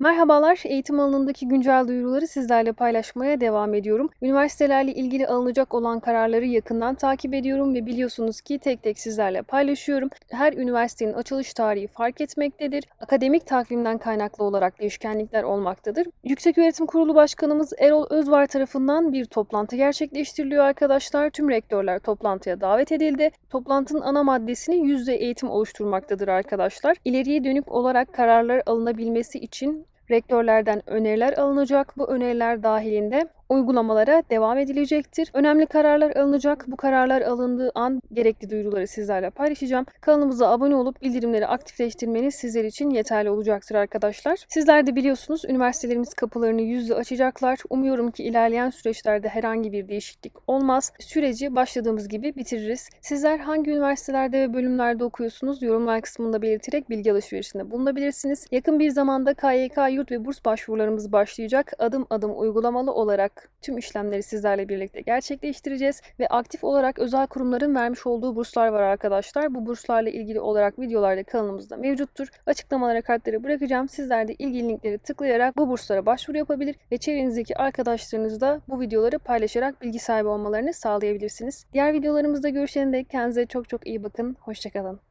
Merhabalar, eğitim alanındaki güncel duyuruları sizlerle paylaşmaya devam ediyorum. Üniversitelerle ilgili alınacak olan kararları yakından takip ediyorum ve biliyorsunuz ki tek tek sizlerle paylaşıyorum. Her üniversitenin açılış tarihi fark etmektedir. Akademik takvimden kaynaklı olarak değişkenlikler olmaktadır. Yüksek Kurulu Başkanımız Erol Özvar tarafından bir toplantı gerçekleştiriliyor arkadaşlar. Tüm rektörler toplantıya davet edildi. Toplantının ana maddesini yüzde eğitim oluşturmaktadır arkadaşlar. İleriye dönük olarak kararlar alınabilmesi için rektörlerden öneriler alınacak. Bu öneriler dahilinde uygulamalara devam edilecektir. Önemli kararlar alınacak. Bu kararlar alındığı an gerekli duyuruları sizlerle paylaşacağım. Kanalımıza abone olup bildirimleri aktifleştirmeniz sizler için yeterli olacaktır arkadaşlar. Sizler de biliyorsunuz üniversitelerimiz kapılarını yüzle açacaklar. Umuyorum ki ilerleyen süreçlerde herhangi bir değişiklik olmaz. Süreci başladığımız gibi bitiririz. Sizler hangi üniversitelerde ve bölümlerde okuyorsunuz? Yorumlar kısmında belirterek bilgi alışverişinde bulunabilirsiniz. Yakın bir zamanda KYK yurt ve burs başvurularımız başlayacak. Adım adım uygulamalı olarak tüm işlemleri sizlerle birlikte gerçekleştireceğiz ve aktif olarak özel kurumların vermiş olduğu burslar var arkadaşlar. Bu burslarla ilgili olarak videolar da kanalımızda mevcuttur. Açıklamalara kartları bırakacağım. Sizler de ilgili linkleri tıklayarak bu burslara başvuru yapabilir ve çevrenizdeki arkadaşlarınızla bu videoları paylaşarak bilgi sahibi olmalarını sağlayabilirsiniz. Diğer videolarımızda görüşene dek kendinize çok çok iyi bakın. Hoşçakalın.